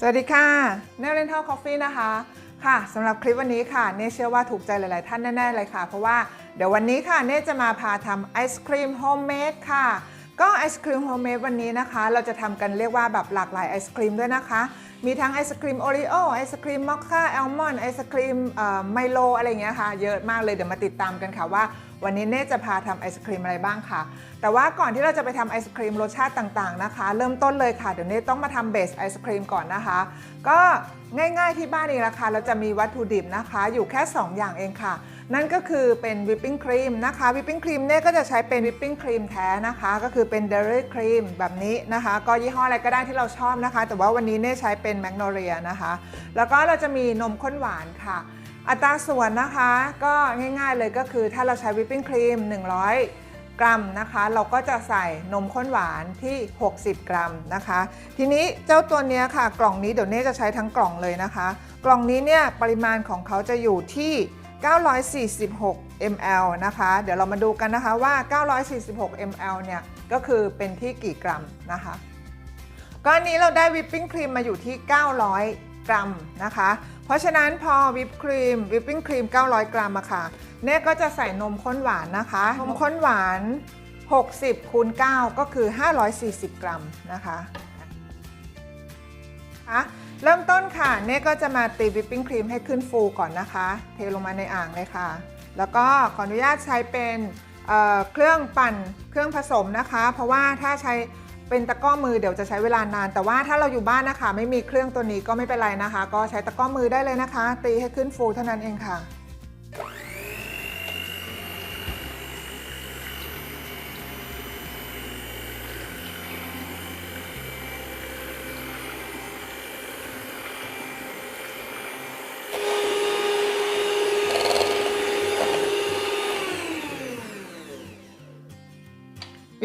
สวัสดีค่ะเนลเรนทัลคอฟฟี่นะคะค่ะสำหรับคลิปวันนี้ค่ะเน่เชื่อว่าถูกใจหลาย ๆ ท่านแน่ ๆ เลยค่ะ เพราะว่าเดี๋ยววันนี้ค่ะเน่จะมาพาทำไอศครีมโฮมเมดค่ะ ก็ไอศครีมโฮมเมดวันนี้นะคะ เราจะทำกันเรียกว่าแบบหลากหลายไอศครีมด้วยนะคะ มีทั้งไอศครีมโอรีโอไอศครีมมอคค่าแอลมอนไอศครีมไมโลอะไรอย่างเงี้ยค่ะ เยอะมากเลยเดี๋ยวมาติดตามกันค่ะว่า วันนี้เน่จะพาทำไอศครีมอะไรบ้างค่ะ แต่ว่าก่อนที่เราจะไปทำไอศครีมรสชาติต่างๆนะคะ เริ่มต้นเลยค่ะ เดี๋ยวเน่ต้องมาทำเบสไอศครีมก่อนนะคะ ก็ง่ายๆที่บ้านเองละคะเราจะมีวัตถุดิบนะคะ อยู่แค่ 2 อย่างเองค่ะ นั่นก็คือเป็นวิปปิ้งครีมนะคะวิปปิ้งครีมเนี่ยก็จะใช้เป็นวิปปิ้งครีมแท้นะคะ ก็คือเป็นเดลี่ครีมแบบนี้นะคะ ก็ยี่ห้ออะไรก็ได้ที่เราชอบนะคะ แต่ว่าวันนี้เนี่ยใช้เป็นแมกโนเลียนะคะ แล้วก็เราจะมีนมข้นหวานค่ะ อัตราส่วนนะคะก็ง่ายๆเลยก็คือถ้าเราใช้วิปปิ้งครีม 100กรัมนะคะเราก็จะใส่นมข้นหวานที่ 60 กรัมนะคะ ทีนี้เจ้าตัวเนี้ยค่ะ กล่องนี้เดี๋ยวเน่จะใช้ทั้งกล่องเลยนะคะ กล่องนี้เนี่ยปริมาณของเขาจะอยู่ที่ 946 ml นะคะ เดี๋ยวเรามาดูกันนะคะว่า 946 ml เนี่ย ก็คือเป็นที่กี่กรัมนะคะ ก้อนนี้เราได้วิปปิ้งครีมมาอยู่ที่ 900 กรัมนะคะ เพราะฉะนั้นพอวิปครีมวิปปิ้งครีม 900 กรัมอะค่ะเน่ก็จะใส่นมข้นหวานนะคะ นมข้นหวาน 60คูณ9ก็คือ 540 กรัมนะคะค่ะ เริ่มต้นค่ะเน่ก็จะมาตีวิปปิ้งครีมให้ขึ้นฟูก่อนนะคะ เทลงมาในอ่างเลยค่ะ แล้วก็ขออนุญาตใช้เป็นเเครื่องปั่นเครื่องผสมนะคะ เพราะว่าถ้าใช้เป็นตะก้อมือเดี๋ยวจะใช้เวลานาน แต่ว่าถ้าเราอยู่บ้านนะคะ ไม่มีเครื่องตัวนี้ก็ไม่เป็นไรนะคะ ก็ใช้ตะก้อมือได้เลยนะคะ ตีให้ขึ้นฟูเท่านั้นเองค่ะ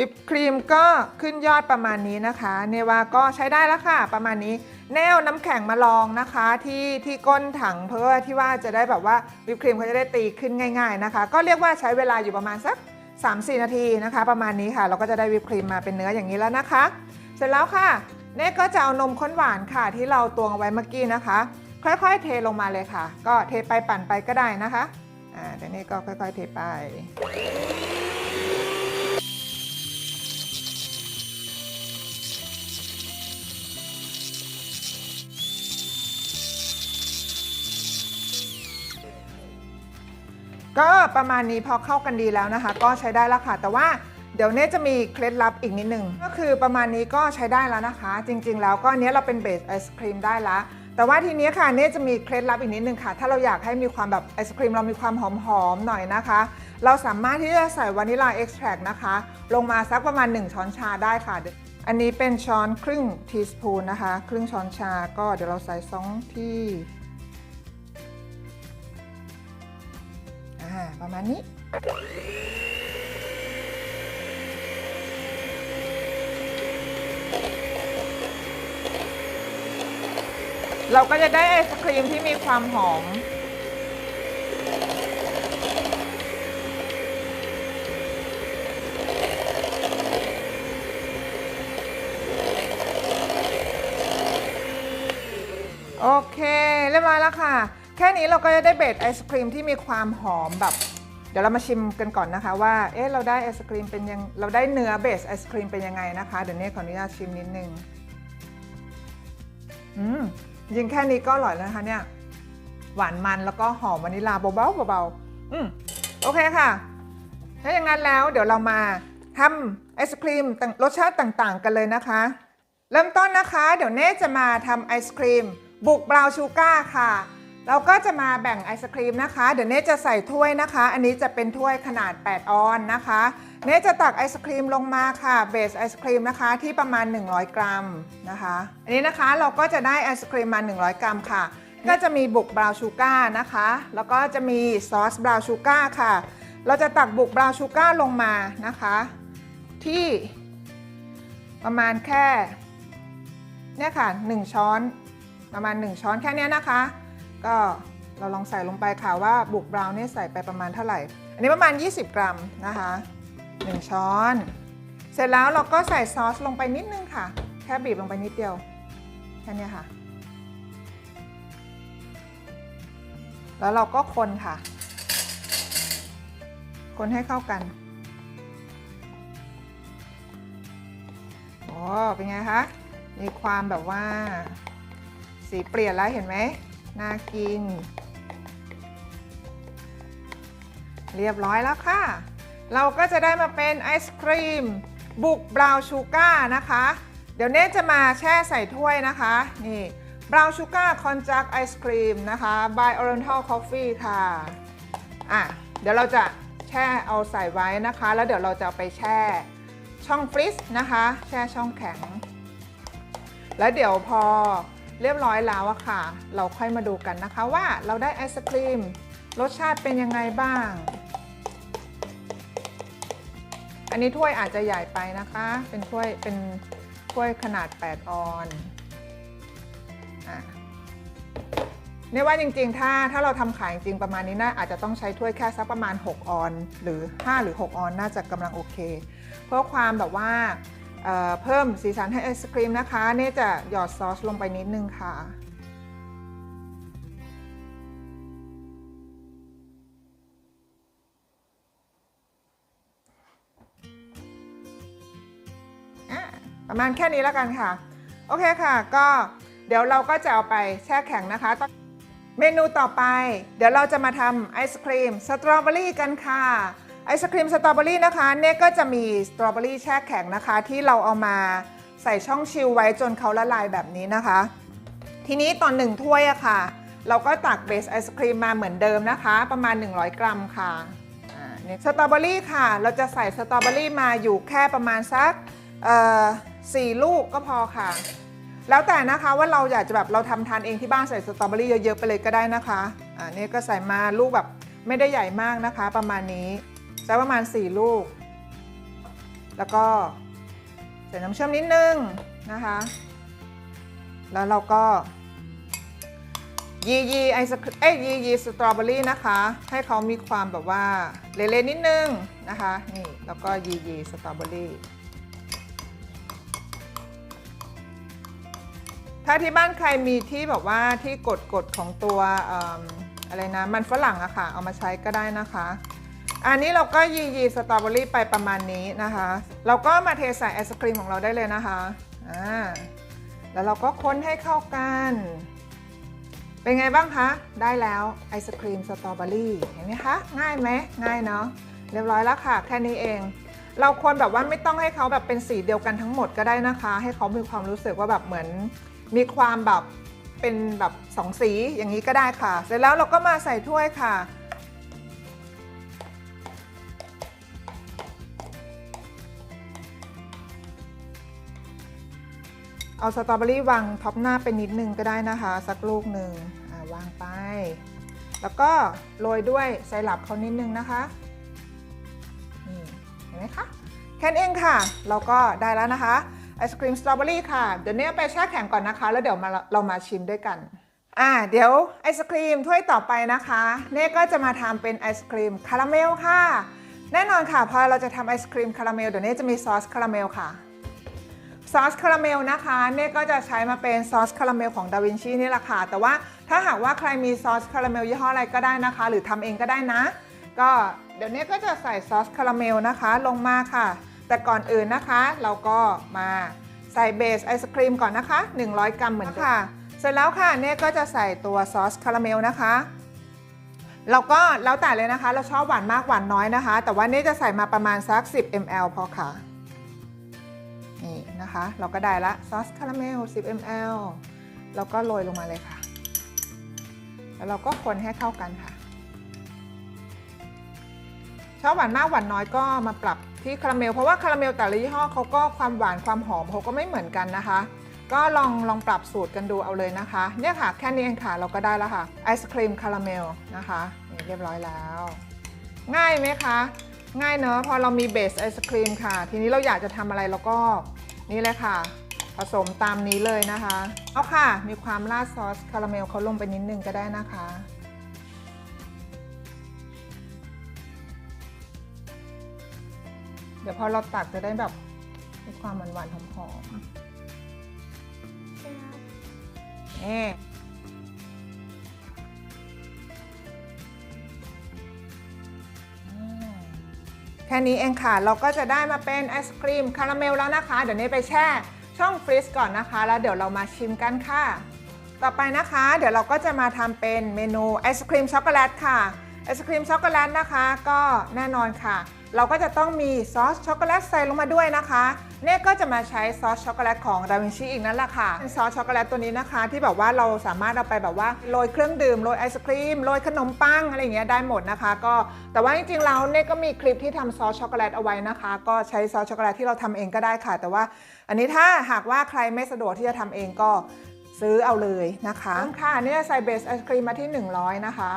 วิปครีมก็ขึ้นยอดประมาณนี้นะคะ เนวาก็ใช้ได้แล้วค่ะ ประมาณนี้ แนวน้ำแข็งมาลองนะคะ ที่ที่ก้นถังเพื่อที่ว่าจะได้แบบว่าวิปครีมเขาจะได้ตีขึ้นง่ายๆนะคะ ก็เรียกว่าใช้เวลาอยู่ประมาณสัก 3-4 นาทีนะคะ ประมาณนี้ค่ะ เราก็จะได้วิปครีมมาเป็นเนื้ออย่างนี้แล้วนะคะ เสร็จแล้วค่ะเน่ก็จะเอานมข้นหวานค่ะ ที่เราตวงเอาไว้เมื่อกี้นะคะ ค่อยๆ เทลงมาเลยค่ะ ก็เทไปปั่นไปก็ได้นะคะอ่าเดี๋ยวนี้ก็ค่อย ๆ เทไป ก็ประมาณนี้พอเข้ากันดีแล้วนะคะ ก็ใช้ได้แล้วค่ะ แต่ว่าเดี๋ยวเน่จะมีเคล็ดลับอีกนิดนึงก็คือประมาณนี้ก็ใช้ได้แล้วนะคะ จริง ๆ แล้วก็เนี้ยเราเป็นเบสไอศครีมได้ละแต่ว่าทีนี้ค่ะเน่จะมีเคล็ดลับอีกนิดนึงค่ะ ถ้าเราอยากให้มีความแบบไอศครีมเรามีความหอมๆหน่อยนะคะ เราสามารถที่จะใส่วานิลาเอ็กซ์แทรนะคะ ลงมาสักประมาณ 1 ช้อนชาได้ค่ะ อันนี้เป็นช้อนครึ่งทีสปูนนะคะ ครึ่งช้อนชาก็เดี๋ยวเราใส่สองที่ อ่าประมาณนี้ เราก็จะได้ไอศครีมที่มีความหอม โอเค เรียบร้อยแล้วค่ะแค่นี้เราก็จะได้เบสไอศครีมที่มีความหอมแบบ เดี๋ยวเรามาชิมกันก่อนนะคะ ว่าเอ๊ะเราได้ไอศครีมเป็นยังเราได้เนื้อเบสไอศครีมเป็นยังไงนะคะ เดี๋ยวนี้ขออนุญาตชิมนิดนึงอืมจริงแค่นี้ก็อร่อยแล้วนะคะเนี่ย หวานมันแล้วก็หอมวานิลาเบาๆเบาๆอืมโอเคค่ะ ถ้าอย่างนั้นแล้วเดี๋ยวเรามาทำไอศครีมรสชาติต่างๆ กันเลยนะคะ เริ่มต้นนะคะ เดี๋ยวเน่จะมาทำไอศครีมบุกบราวน์ชูการ์ค่ะ เราก็จะมาแบ่งไอศครีมนะคะ เดี๋ยวเน่จะใส่ถ้วยนะคะ อันนี้จะเป็นถ้วยขนาด 8 ออนนะคะ เน่จะตักไอศครีมลงมาค่ะ เบสไอศครีมนะคะที่ประมาณ 100 กรัมนะคะ อันนี้นะคะเราก็จะได้ไอศครีมมา 100 กรัมค่ะ ก็จะมีบุกบราวน์ชูการ์นะคะ แล้วก็จะมีซอสบราวน์ชูการ์ค่ะ เราจะตักบุกบราวน์ชูการ์ลงมานะคะ ที่ประมาณแค่เนี่ยค่ะ 1 ช้อนประมาณ 1 ช้อนแค่เนี้ยนะคะ ก็เราลองใส่ลงไปค่ะว่าบุกบราวน์เนี่ยใส่ไปประมาณเท่าไหร่ อันนี้ประมาณ 20 กรัมนะคะ 1 ช้อน เสร็จแล้วเราก็ใส่ซอสลงไปนิดนึงค่ะ แค่บีบลงไปนิดเดียว แค่นี้ค่ะ แล้วเราก็คนค่ะ คนให้เข้ากัน โอเป็นไงคะ มีความแบบว่า สีเปลี่ยนแล้วเห็นไหม น่ากิน เรียบร้อยแล้วค่ะ เราก็จะได้มาเป็นไอศครีม บุกบราวชูก้านะคะ เดี๋ยวเน่จะมาแช่ใส่ถ้วยนะคะ นี่บราวชูก้าคอนจักไอศครีมนะคะ by Oriental Coffee ค่ะ อะ เดี๋ยวเราจะแช่เอาใส่ไว้นะคะ แล้วเดี๋ยวเราจะไปแช่ช่องฟรีซนะคะ แช่ช่องแข็ง แล้วเดี๋ยวพอ เรียบร้อยแล้วอะค่ะ เราค่อยมาดูกันนะคะว่าเราได้ไอศครีมรสชาติเป็นยังไงบ้าง อันนี้ถ้วยอาจจะใหญ่ไปนะคะ เป็นถ้วยเป็นถ้วยขนาด 8 ออนอะเนี่ยว่าจริงๆ ถ้าถ้าเราทำขายจริงประมาณนี้น่าอาจจะต้องใช้ถ้วยแค่สักประมาณ 6 ออน หรือ 5 หรือ 6 ออนน่าจะกำลังโอเค เพื่อความแบบว่า เพิ่มสีสันให้ไอศครีมนะคะ เนี่จะหยอดซอสลงไปนิดนึงค่ะ ประมาณแค่นี้แล้วกันค่ะ โอเคค่ะ ก็เดี๋ยวเราก็จะเอาไปแช่แข็งนะคะ เมนูต่อไป เดี๋ยวเราจะมาทำไอศครีมสตรอเบอรี่กันค่ะ ไอศครีมสตรอเบอรี่นะคะเนี่ยก็จะมีสตรอเบอรี่แช่แข็งนะคะ ที่เราเอามาใส่ช่องชิลไว้จนเขาละลายแบบนี้นะคะ ทีนี้ตอนหนึ่งถ้วยอะค่ะ เราก็ตักเบสไอศครีมมาเหมือนเดิมนะคะ ประมาณ 100 กรัมค่ะอ่านี่สตรอเบอรี่ค่ะ เราจะใส่สตรอเบอรี่มาอยู่แค่ประมาณสักสี่ลูกก็พอค่ะ แล้วแต่นะคะว่าเราอยากจะแบบเราทำทานเองที่บ้านใส่สตรอเบอรี่เยอะๆไปเลยก็ได้นะคะอ่านี่ก็ใส่มาลูกแบบไม่ได้ใหญ่มากนะคะ ประมาณนี้ ใส่ประมาณ 4 ลูก แล้วก็ใส่น้ำเชื่อมนิดนึงนะคะ แล้วเราก็ยียีไอศครีมเอ้ยยียีสตรอเบอรี่นะคะ ให้เขามีความแบบว่าเละๆนิดนึงนะคะ นี่ แล้วก็ยียีสตรอเบอรี่ถ้าที่บ้านใครมีที่แบบว่าที่กดกดของตัวออะไรนะ มันฝรั่งอะค่ะ เอามาใช้ก็ได้นะคะ อันนี้เราก็ยียีสตรอเบอรี่ไปประมาณนี้นะคะ เราก็มาเทใส่ไอศครีมของเราได้เลยนะคะอ่าแล้วเราก็ค้นให้เข้ากัน เป็นไงบ้างคะ ได้แล้วไอศครีมสตรอเบอรี่เห็นไหมคะ ง่ายไหมง่ายเนาะเรียบร้อยแล้วค่ะ แค่นี้เอง เราควรแบบว่าไม่ต้องให้เขาแบบเป็นสีเดียวกันทั้งหมดก็ได้นะคะ ให้เขามีความรู้สึกว่าแบบเหมือน มีความแบบเป็นแบบสองสีอย่างนี้ก็ได้ค่ะ เสร็จแล้วเราก็มาใส่ถ้วยค่ะ เอาสตรอเบอรี่วางท็อปหน้าไปนิดนึงก็ได้นะคะ สักลูกหนึ่งาวางไป แล้วก็โรยด้วยไซรัปเขานิดนึงนะคะนี่เห็นไหมคะแค่นี้เองค่ะ เราก็ได้แล้วนะคะไอศครีมสตรอเบอรี่ค่ะ เดี๋ยวเนี้ไปแช่แข็งก่อนนะคะ แล้วเดี๋ยวมาเรามาชิมด้วยกันอ่าเดี๋ยวไอศครีมถ้วยต่อไปนะคะเน่ก็จะมาทำเป็นไอศครีมคาราเมลค่ะ แน่นอนค่ะพอเราจะทำไอศครีมคาราเมลเดี๋ยวเน่จะมีซอสคาราเมลค่ะ ซอสคาราเมลนะคะเนี่ยก็จะใช้มาเป็นซอสคาราเมลของดาวินชีนี่แหละค่ะแต่ว่าถ้าหากว่าใครมีซอสคาราเมลยี่ห้ออะไรก็ได้นะคะ หรือทำเองก็ได้นะ ก็เดี๋ยวนี้ก็จะใส่ซอสคาราเมลนะคะลงมาค่ะ แต่ก่อนอื่นนะคะ เราก็มาใส่เบสไอศครีมก่อนนะคะ 100 กรัมเหมือนกันค่ะเสร็จแล้วค่ะเนี่ยก็จะใส่ตัวซอสคาราเมลนะคะเราก็แล้วแต่เลยนะคะ เราชอบหวานมากหวานน้อยนะคะ แต่ว่าเนี่จะใส่มาประมาณสัก 10 ml พอค่ะ นี่นะคะ เราก็ได้ละซอสคาราเมล 10 ml แล้วก็โรยลงมาเลยค่ะ แล้วเราก็คนให้เข้ากันค่ะชอบหวานมากหวานน้อยก็มาปรับที่คาราเมล เพราะว่าคาราเมลแต่ละยี่ห้อเขาก็ความหวานความหอมเขาก็ไม่เหมือนกันนะคะ ก็ลองลองปรับสูตรกันดูเอาเลยนะคะ เนี่ยค่ะแค่นี้เองค่ะเราก็ได้แล้วค่ะไอศครีมคาราเมลนะคะนี่เรียบร้อยแล้ว ง่ายไหมคะ ง่ายเนอะพอเรามีเบสไอศครีมค่ะ ทีนี้เราอยากจะทำอะไรเราก็นี่เลยค่ะ ผสมตามนี้เลยนะคะเอาค่ะ มีความราดซอสคาราเมลเขาลงไปนิดนึงก็ได้นะคะ เดี๋ยวพอเราตักจะได้แบบมีความหวานๆหอมๆนี่ ค่นี้เองค่ะ เราก็จะได้มาเป็นไอศครีมคาราเมลแล้วนะคะ เดี๋ยวนี้ไปแช่ช่องฟรีซก่อนนะคะ แล้วเดี๋ยวเรามาชิมกันค่ะ ต่อไปนะคะ เดี๋ยวเราก็จะมาทำเป็นเมนูไอศครีมช็อกโกแลตค่ะไอศครีมช็อกโกแลตนะคะ ก็แน่นอนค่ะ เราก็จะต้องมีซอสช็อกโกแลตใส่ลงมาด้วยนะคะ เนี่ยก็จะมาใช้ซอสช็อกโกแลตของดาวินชีอีกนั่นแหละค่ะเป็นซอสช็อกโกแลตตัวนี้นะคะ ที่แบบว่าเราสามารถเอาไปแบบว่าโรยเครื่องดื่มโรยไอศครีมโรยขนมปังอะไรอย่างเงี้ยได้หมดนะคะ ก็แต่ว่าจริงๆเราเนี่ยก็มีคลิปที่ทำซอสช็อกโกแลตเอาไว้นะคะ ก็ใช้ซอสช็อกโกแลตที่เราทำเองก็ได้ค่ะ แต่ว่าอันนี้ถ้าหากว่าใครไม่สะดวกที่จะทำเองก็ซื้อเอาเลยนะคะค่ะเนี่ยใส่เบสไอศครีมมาที่ 100 นะคะ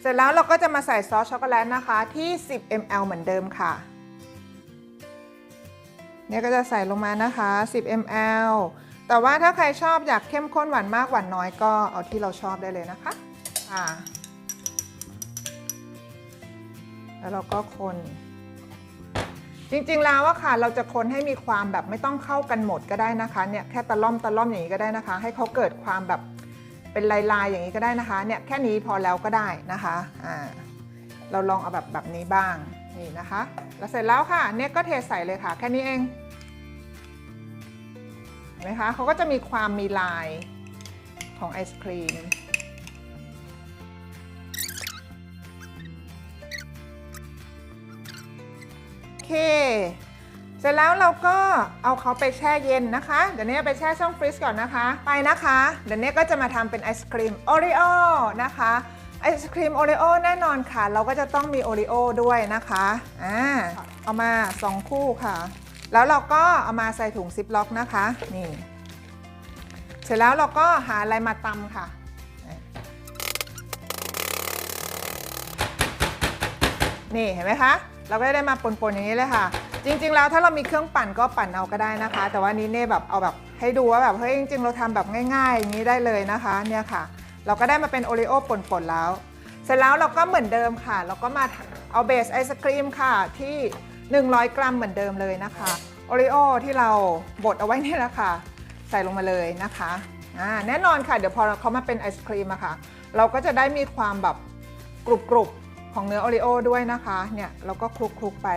เสร็จแล้วเราก็จะมาใส่ซอสช็อกโกแลตนะคะที่ 10 ml เหมือนเดิมค่ะ เนี่ยก็จะใส่ลงมานะคะ 10 ml แต่ว่าถ้าใครชอบอยากเข้มข้นหวานมากหวานน้อยก็เอาที่เราชอบได้เลยนะคะอ่าแล้วเราก็คนจริงๆแล้วอะค่ะเราจะคนให้มีความแบบไม่ต้องเข้ากันหมดก็ได้นะคะเนี่ยแค่ตะล่อมตะล่อมอย่างนี้ก็ได้นะคะ ให้เขาเกิดความแบบเป็นลายๆอย่างนี้ก็ได้นะคะเนี่ยแค่นี้พอแล้วก็ได้นะคะอ่าเราลองเอาแบบแบบนี้บ้าง นี่นะคะ แล้วเสร็จแล้วค่ะเนี่ยก็เทใส่เลยค่ะ แค่นี้เองเห็นไหมคะเขาก็จะมีความมีลายของไอศครีมโอเคเสร็จแล้วเราก็เอาเขาไปแช่เย็นนะคะ เดี๋ยวนี้ไปแช่ช่องฟรีซก่อนนะคะ ไปนะคะ เดี๋ยวนี้ก็จะมาทำเป็นไอศครีมโอริโอนะคะ ไอศครีมโอริโอแน่นอนค่ะ เราก็จะต้องมีโอริโอด้วยนะคะอ่าเอามา 2 คู่ค่ะ แล้วเราก็เอามาใส่ถุงซิปล็อกนะคะนี่เสร็จแล้วเราก็หาอะไรมาตำค่ะนี่เห็นไหมคะ เราก็ได้มาปนๆอย่างนี้เลยค่ะ จริง ๆ แล้วถ้าเรามีเครื่องปั่นก็ปั่นเอาก็ได้นะคะ แต่ว่านี้เน่แบบเอาแบบให้ดูว่าแบบเฮ้ยจริง ๆ เราทำแบบง่าย ๆ อย่างนี้ได้เลยนะคะเนี่ยค่ะ เราก็ได้มาเป็นโอริโอป่นๆแล้ว เสร็จแล้วเราก็เหมือนเดิมค่ะ เราก็มาเอาเบสไอศครีมค่ะที่ 100 กรัมเหมือนเดิมเลยนะคะโอริโอที่เราบดเอาไว้นี่แหละค่ะ ใส่ลงมาเลยนะคะอ่าแน่นอนค่ะ เดี๋ยวพอเขามาเป็นไอศครีมอะค่ะ เราก็จะได้มีความแบบกรุบๆของเนื้อโอริโอด้วยนะคะเนี่ยเราก็คลุกๆไป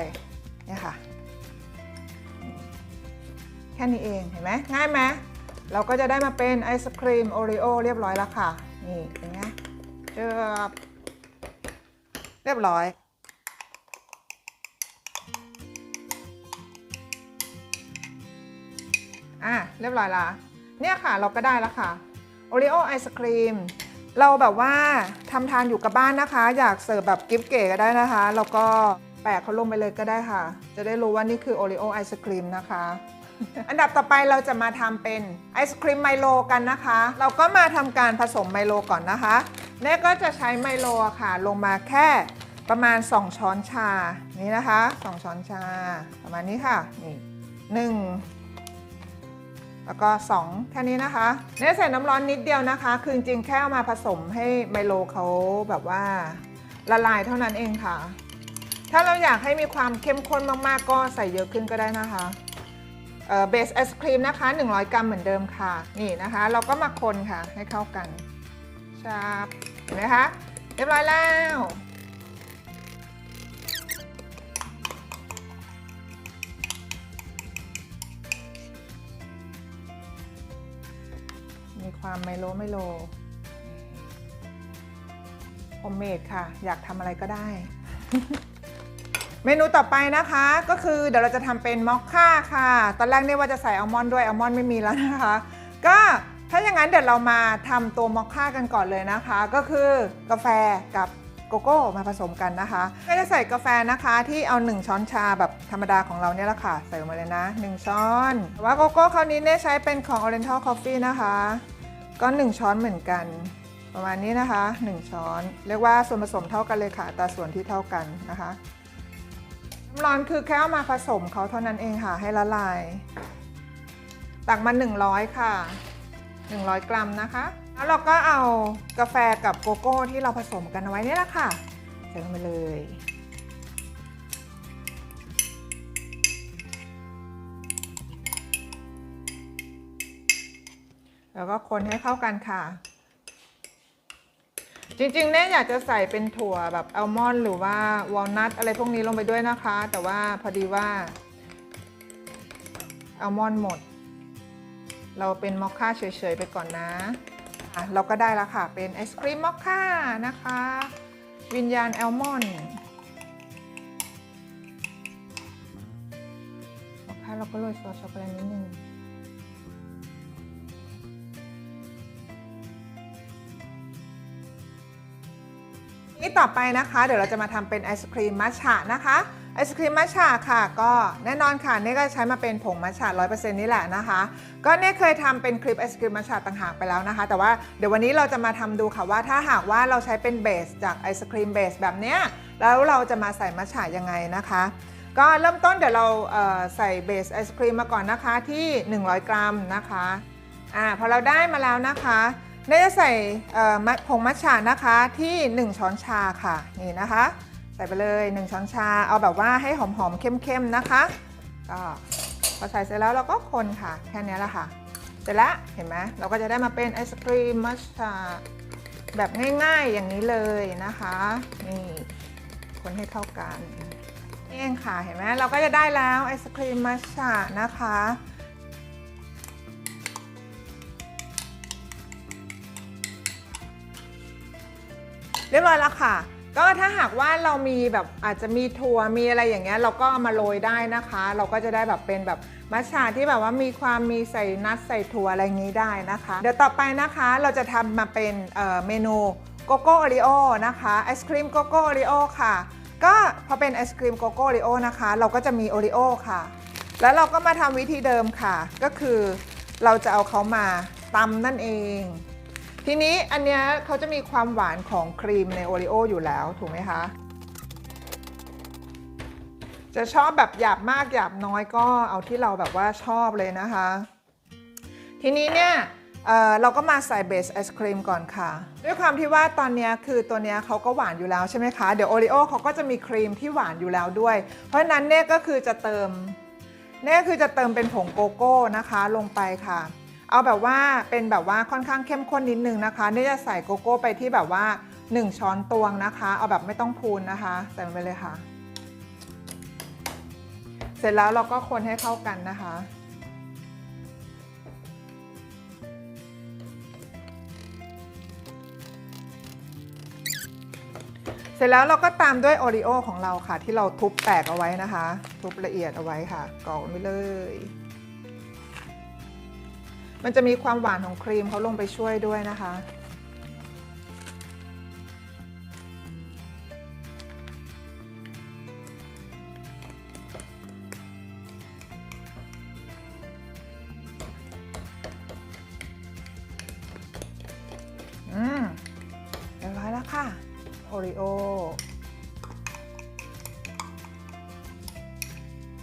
เนี่ยค่ะ แค่นี้เองเห็นไหมง่ายไหมเราก็จะได้มาเป็นไอศครีมโอริโอเรียบร้อยแล้วค่ะ นี่เป็นไงเจือบเรียบร้อย อะ เรียบร้อยละเนี่ยค่ะเราก็ได้แล้วค่ะโอริโอไอศครีมเราแบบว่าทำทานอยู่กับบ้านนะคะ อยากเสิร์ฟแบบกิฟต์เก๋ก็ได้นะคะ แล้วก็แปะเขาลงไปเลยก็ได้ค่ะ จะได้รู้ว่านี่คือโอริโอไอศครีมนะคะ อันดับต่อไปเราจะมาทำเป็นไอศครีมไมโลกันนะคะ เราก็มาทำการผสมไมโลก่อนนะคะเน่ก็จะใช้ไมโลค่ะ ลงมาแค่ประมาณ 2 ช้อนชา นี่นะคะ 2 ช้อนชา ประมาณนี้ค่ะ นี่หนึ่งแล้วก็ 2 แค่นี้นะคะเนี่ยใส่น้ำร้อนนิดเดียวนะคะ คือจริงๆแค่เอามาผสมให้ไมโลเขาแบบว่าละลายเท่านั้นเองค่ะ ถ้าเราอยากให้มีความเข้มข้นมากๆ ก็ใส่เยอะขึ้นก็ได้นะคะ เบสไอศครีมนะคะ 100 กรัมเหมือนเดิมค่ะ นี่นะคะ เราก็มาคนค่ะให้เข้ากันชาบเห็นไหมคะ เรียบร้อยแล้ว มีความไมโลไมโลโฮมเมดค่ะ อยากทำอะไรก็ได้ เมนูต่อไปนะคะก็คือเดี๋ยวเราจะทำเป็นมอคค่าค่ะ ตอนแรกเนี่ยว่าจะใส่อัลมอนด์ด้วยอัลมอนด์ไม่มีแล้วนะคะ ก็ถ้าอย่างนั้นเดี๋ยวเรามาทำตัวมอคค่ากันก่อนเลยนะคะ ก็คือกาแฟกับโกโก้มาผสมกันนะคะก็จะใส่กาแฟนะคะที่เอา 1 ช้อนชาแบบธรรมดาของเราเนี่ยแหละค่ะ ใส่ลงมาเลยนะ 1 ช้อนว่าโกโก้คราวนี้เนี่ยใช้เป็นของ Oriental Coffee นะคะ ก็ 1 ช้อนเหมือนกัน ประมาณนี้นะคะ 1 ช้อน เรียกว่าส่วนผสมเท่ากันเลยค่ะแต่ส่วนที่เท่ากันนะคะ น้ำร้อนคือแค่เอามาผสมเขาเท่านั้นเองค่ะ ให้ละลาย ตักมา 100 ค่ะ 100 กรัมนะคะ แล้วเราก็เอากาแฟกับโกโก้ที่เราผสมกันเอาไว้นี่แหละค่ะใส่ลงไปเลยแล้วก็คนให้เข้ากันค่ะ จริงๆเน่อยากจะใส่เป็นถั่วแบบอัลมอนด์หรือว่าวอลนัทอะไรพวกนี้ลงไปด้วยนะคะ แต่ว่าพอดีว่าอัลมอนด์หมด เราเป็นมอคค่าเฉยๆไปก่อนนะอะเราก็ได้แล้วค่ะ เป็นไอศครีมมอคค่านะคะ วิญญาณอัลมอนด์มอคค่าเราก็โรยซอสช็อกโกแลตนิดนึง นี่ต่อไปนะคะ เดี๋ยวเราจะมาทำเป็นไอศครีมมัชฉะนะคะไอศครีมมัชฉะค่ะ ก็แน่นอนค่ะเนี่ก็ใช้มาเป็นผงมัชฉะ100%นี่แหละนะคะ ก็เนี่ยเคยทำเป็นคลิปไอศครีมมัชฉะต่างหากไปแล้วนะคะ แต่ว่าเดี๋ยววันนี้เราจะมาทำดูค่ะว่าถ้าหากว่าเราใช้เป็นเบสจากไอศครีมเบสแบบเนี้ยแล้วเราจะมาใส่มัชฉะยังไงนะคะ ก็เริ่มต้นเดี๋ยวเราเใส่เบสไอศครีมมาก่อนนะคะที่ 100 กรัมนะคะอ่าพอเราได้มาแล้วนะคะ เนยจะใส่ผงมัทฉะนะคะที่ 1 ช้อนชาค่ะนี่นะคะ ใส่ไปเลย 1 ช้อนชาเอาแบบว่าให้หอมๆเข้มๆนะคะก็พอใส่เสร็จแล้วเราก็คนค่ะแค่นี้แหละค่ะ เสร็จแล้วเห็นไหมเราก็จะได้มาเป็นไอศครีมมัทฉะแบบง่ายๆอย่างนี้เลยนะคะนี่คนให้เข้ากันเองค่ะเห็นไหมเราก็จะได้แล้วไอศครีมมัชฉะนะคะ เรียบร้อยแล้วค่ะ ก็ถ้าหากว่าเรามีแบบอาจจะมีถั่วมีอะไรอย่างเงี้ยเราก็เอามาโรยได้นะคะ เราก็จะได้แบบเป็นแบบมัชฉะที่แบบว่ามีความมีใส่นัทใส่ถั่วอะไรอย่างนี้ได้นะคะ เดี๋ยวต่อไปนะคะเราจะทำมาเป็นเเมนูโกโก้โอริโอนะคะไอศครีมโกโก้โอริโอค่ะ ก็พอเป็นไอศครีมโกโก้โอริโอนะคะ เราก็จะมีโอริโอค่ะ แล้วเราก็มาทำวิธีเดิมค่ะ ก็คือเราจะเอาเขามาตำนั่นเอง ทีนี้อันเนี้ยเขาจะมีความหวานของครีมในโอริโออยู่แล้วถูกไหมคะ จะชอบแบบหยาบมากหยาบน้อยก็เอาที่เราแบบว่าชอบเลยนะคะ ทีนี้เนี่ยเเราก็มาใส่เบสไอศครีมก่อนค่ะ ด้วยความที่ว่าตอนเนี้ยคือตัวเนี้ยเขาก็หวานอยู่แล้วใช่ไหมคะ เดี๋ยวโอริโอเขาก็จะมีครีมที่หวานอยู่แล้วด้วย เพราะฉะนั้นเนี่ยก็คือจะเติมเนี่ยคือจะเติมเป็นผงโกโก้นะคะลงไปค่ะ เอาแบบว่าเป็นแบบว่าค่อนข้างเข้มข้นนิดนึงนะคะเนี่จะใส่โกโก้ไปที่แบบว่า 1 ช้อนตวงนะคะ เอาแบบไม่ต้องพูนนะคะ ใส่ไปเลยค่ะ เสร็จแล้วเราก็คนให้เข้ากันนะคะเสร็จแล้วเราก็ตามด้วยโอริโอของเราค่ะ ที่เราทุบแตกเอาไว้นะคะ ทุบละเอียดเอาไว้ค่ะกรอกลงไปเลย มันจะมีความหวานของครีมเขาลงไปช่วยด้วยนะคะ อืมเรียบร้อยแล้วค่ะ โอริโอ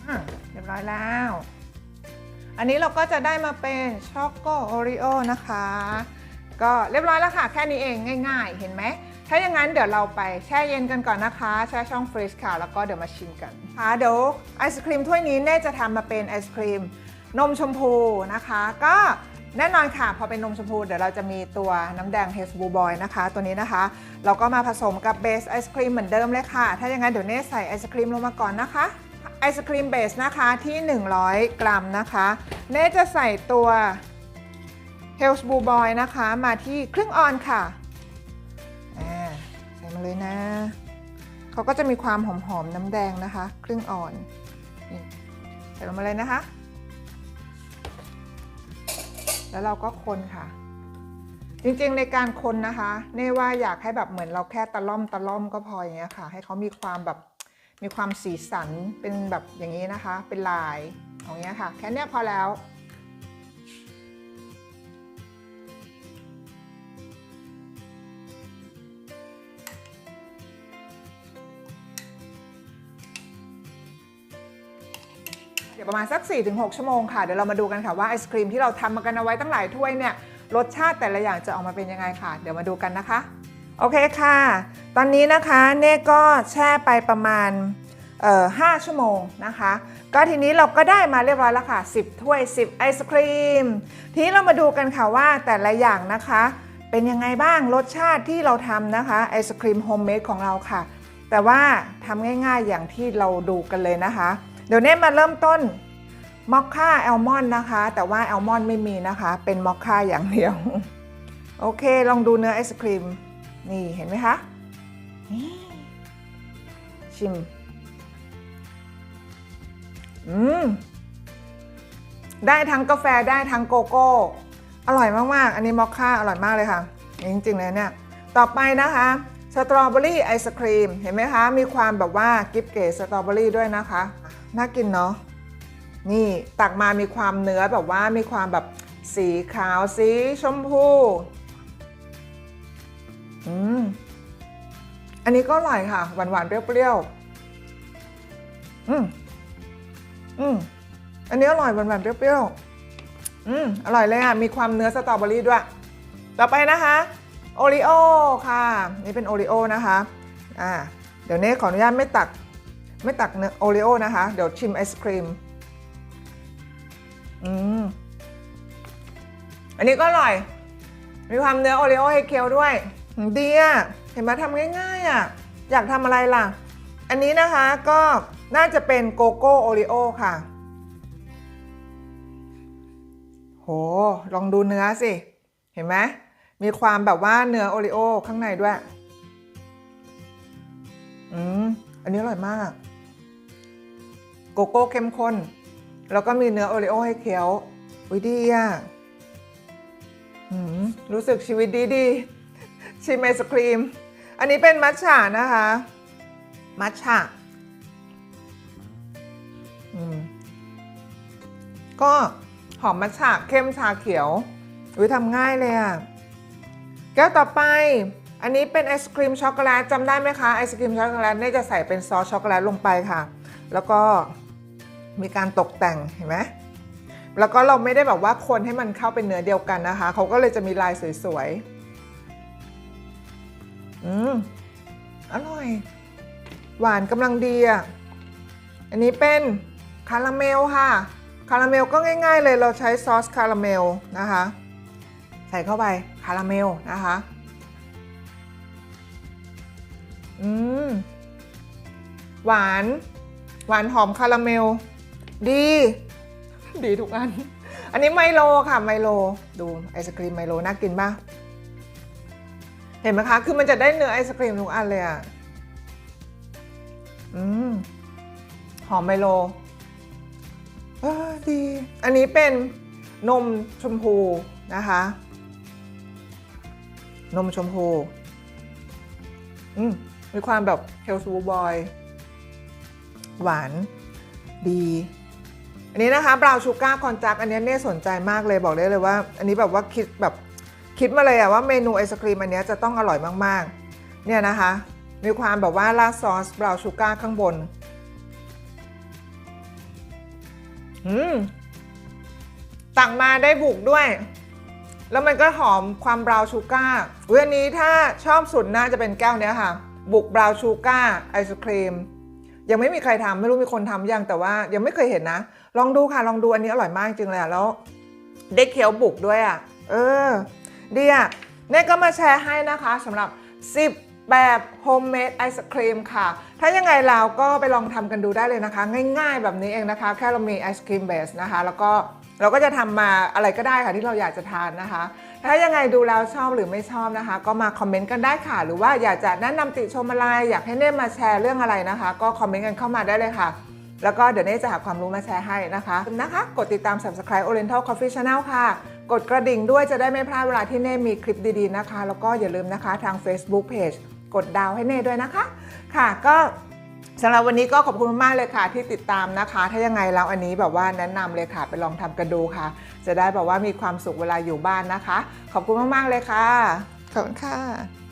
อืมเรียบร้อยแล้ว อันนี้เราก็จะได้มาเป็นช็อกโกโอริโอนะคะ ก็เรียบร้อยแล้วค่ะ แค่นี้เองง่าย ๆ เห็นไหม ถ้าอย่างนั้นเดี๋ยวเราไปแช่เย็นกันก่อนนะคะ แช่ช่องฟรีซค่ะ แล้วก็เดี๋ยวมาชิมกันค่ะเดี๋ยวไอศครีมถ้วยนี้เน่จะทำมาเป็นไอศครีมนมชมพูนะคะ ก็แน่นอนค่ะ พอเป็นนมชมพูเดี๋ยวเราจะมีตัวน้ำแดงเฮสบูบอยนะคะ ตัวนี้นะคะ เราก็มาผสมกับเบสไอศครีมเหมือนเดิมเลยค่ะ ถ้าอย่างนั้นเดี๋ยวเน่ใส่ไอศครีมลงมาก่อนนะคะ ศครีมเบสนะคะที่ 100 กรัมนะคะเน่จะใส่ตัว h e l l s b l u e Boy นะคะมาที่ครึ่งออนค่ะใส่มาเลยนะ เขาก็จะมีความหอมๆน้ำแดงนะคะ ครึ่งออนใส่ลงมาเลยนะคะ แล้วเราก็คนค่ะ จริงๆในการคนนะคะเน่ว่าอยากให้แบบเหมือนเราแค่ตะล่อมตะล่อมก็พออย่างเงี้ยค่ะ ให้เขามีความแบบ มีความสีสันเป็นแบบอย่างนี้นะคะ เป็นลายอย่างเงี้ยค่ะ แค่นี้พอแล้ว เดี๋ยวประมาณสัก 4-6 ชั่วโมงค่ะ เดี๋ยวเรามาดูกันค่ะว่าไอศครีมที่เราทำมากันเอาไว้ตั้งหลายถ้วยเนี่ยรสชาติแต่ละอย่างจะออกมาเป็นยังไงค่ะ เดี๋ยวมาดูกันนะคะ โอเคค่ะ ตอนนี้นะคะเน่ก็แช่ไปประมาณ5ชั่วโมงนะคะ ก็ทีนี้เราก็ได้มาเรียบร้อยแล้วค่ะ 10 ถ้วย 10 ไอศครีม ทีนี้เรามาดูกันค่ะว่าแต่ละอย่างนะคะ เป็นยังไงบ้างรสชาติที่เราทำนะคะไอศครีมโฮมเมดของเราค่ะ แต่ว่าทำง่ายๆอย่างที่เราดูกันเลยนะคะ เดี๋ยวเนี้มาเริ่มต้นมอคค่าแอลมอนนะคะ แต่ว่าแอลมอนไม่มีนะคะ เป็นมอคค่าอย่างเดียว โอเค ลองดูเนื้อไอศครีม นี่เห็นไหมคะ ชิม อืม ได้ทั้งกาแฟได้ทั้งโกโก้ อร่อยมากๆ อันนี้มอคค่าอร่อยมากเลยค่ะ จริงๆเลยเนี่ย ต่อไปนะคะ สตรอเบอรี่ไอศครีม เห็นไหมคะ มีความแบบว่ากิฟเกตสตรอเบอรี่ด้วยนะคะ น่ากินเนาะ นี่ตักมามีความเนื้อแบบว่ามีความแบบสีขาวสีชมพู อืม อันนี้ก็อร่อยค่ะ หวานๆ เปรี้ยวๆ อืมอืมอันนี้อร่อยหวานๆ เปรี้ยวๆ อืมอร่อยเลยอะ มีความเนื้อสตรอเบอรี่ด้วย ต่อไปนะคะโอริโอค่ะ นี่เป็นโอริโอนะคะ อ่า เดี๋ยวนี้ขออนุญาตไม่ตัก ไม่ตักเนื้อโอริโอนะคะ เดี๋ยวชิมไอศครีม อืม อันนี้ก็อร่อย มีความเนื้อโอริโอให้เคี้ยวด้วย ดีอะ ห็นไหมทำง่ายๆอะอยากทำอะไรล่ะ อันนี้นะคะก็น่าจะเป็นโกโก้โอริโอค่ะ โห ลองดูเนื้อสิ เห็นไหมมีความแบบว่าเนื้อโอริโอข้างในด้วย อืม อันนี้อร่อยมาก โกโก้เข้มข้น แล้วก็มีเนื้อโอริโอให้เคี้ยวอุ้ยดีอะอืมรู้สึกชีวิตดีดีๆชิมไอศครีม อันนี้เป็นมัทฉะนะคะ มัทฉะก็หอมมัทฉะเข้มชาเขียวอุ้ยทำง่ายเลยอะ แก้วต่อไป อันนี้เป็นไอศครีมช็อกโกแลตจำได้ไหมคะ ไอศครีมช็อกโกแลตเนี่ยจะใส่เป็นซอสช็อกโกแลตลงไปค่ะ แล้วก็มีการตกแต่งเห็นไหมแล้วก็เราไม่ได้แบบว่าคนให้มันเข้าเป็นเนื้อเดียวกันนะคะ เขาก็เลยจะมีลายสวยๆ อืม อร่อย หวานกำลังดีอะ อันนี้เป็นคาราเมลค่ะ คาราเมลก็ง่าย ๆ เลยเราใช้ซอสคาราเมลนะคะ ใส่เข้าไปคาราเมลนะคะ อืม หวาน หวานหอมคาราเมล ดี ดีทุกอัน อันนี้ไมโลค่ะไมโล ดูไอศครีมไมโลน่ากินปะ ห็นไหมคะ คือมันจะได้เนื้อไอศครีมทุกอันเลยอะ อืม หอมไมโลเออดี อันนี้เป็นนมชมพูนะคะ นมชมพู อืม มีความแบบเฮลซูบอย หวาน ดี อันนี้นะคะบราวชูการ์คอนจักอันนี้เน่สนใจมากเลยบอกได้เลยว่า อันนี้แบบว่าคิดแบบ คิดมาเลยอะว่าเมนูไอศครีมอันนี้จะต้องอร่อยมากๆ เนี่ยนะคะ มีความแบบว่าราดซอสบราวชูการ์ข้างบน อืมตักมาได้บุกด้วย แล้วมันก็หอมความบราวน์ชูการ์อุ้ยอันนี้ถ้าชอบสุดน่าจะเป็นแก้วเนี้ยค่ะ บุกบราวน์ชูการ์ไอศครีมยังไม่มีใครทำไม่รู้มีคนทำยังแต่ว่ายังไม่เคยเห็นนะ ลองดูค่ะลองดูอันนี้อร่อยมากจริงเลยแล้วได้เคี้ยวบุกด้วยอะ เออ เดีอะเนี่ยก็มาแชร์ให้นะคะสำหรับ 10 แบบโฮมเมดไอศครีมค่ะ ถ้ายังไงเราก็ไปลองทำกันดูได้เลยนะคะ ง่ายๆแบบนี้เองนะคะ แค่เรามีไอศครีมเบสนะคะ แล้วก็เราก็จะทำมาอะไรก็ได้ค่ะที่เราอยากจะทานนะคะ ถ้ายังไงดูแล้วชอบหรือไม่ชอบนะคะ ก็มาคอมเมนต์กันได้ค่ะ หรือว่าอยากจะแนะนำติชมอะไร อยากให้เน่มาแชร์เรื่องอะไรนะคะ ก็คอมเมนต์กันเข้ามาได้เลยค่ะ แล้วก็เดี๋ยวเน่จะหาความรู้มาแชร์ให้นะคะนะคะ กดติดตาม subscribe Oriental Coffee Channel ค่ะ กดกระดิ่งด้วยจะได้ไม่พลาดเวลาที่เน่มีคลิปดีๆนะคะ แล้วก็อย่าลืมนะคะทาง Facebook Page กดดาวให้เน่ด้วยนะคะ ค่ะก็สำหรับวันนี้ก็ขอบคุณมากๆเลยค่ะที่ติดตามนะคะ ถ้ายังไงแล้วอันนี้แบบว่าแนะนำเลยค่ะ ไปลองทำกันดูค่ะ จะได้แบบว่ามีความสุขเวลาอยู่บ้านนะคะ ขอบคุณมากๆเลยค่ะ ขอบคุณค่ะ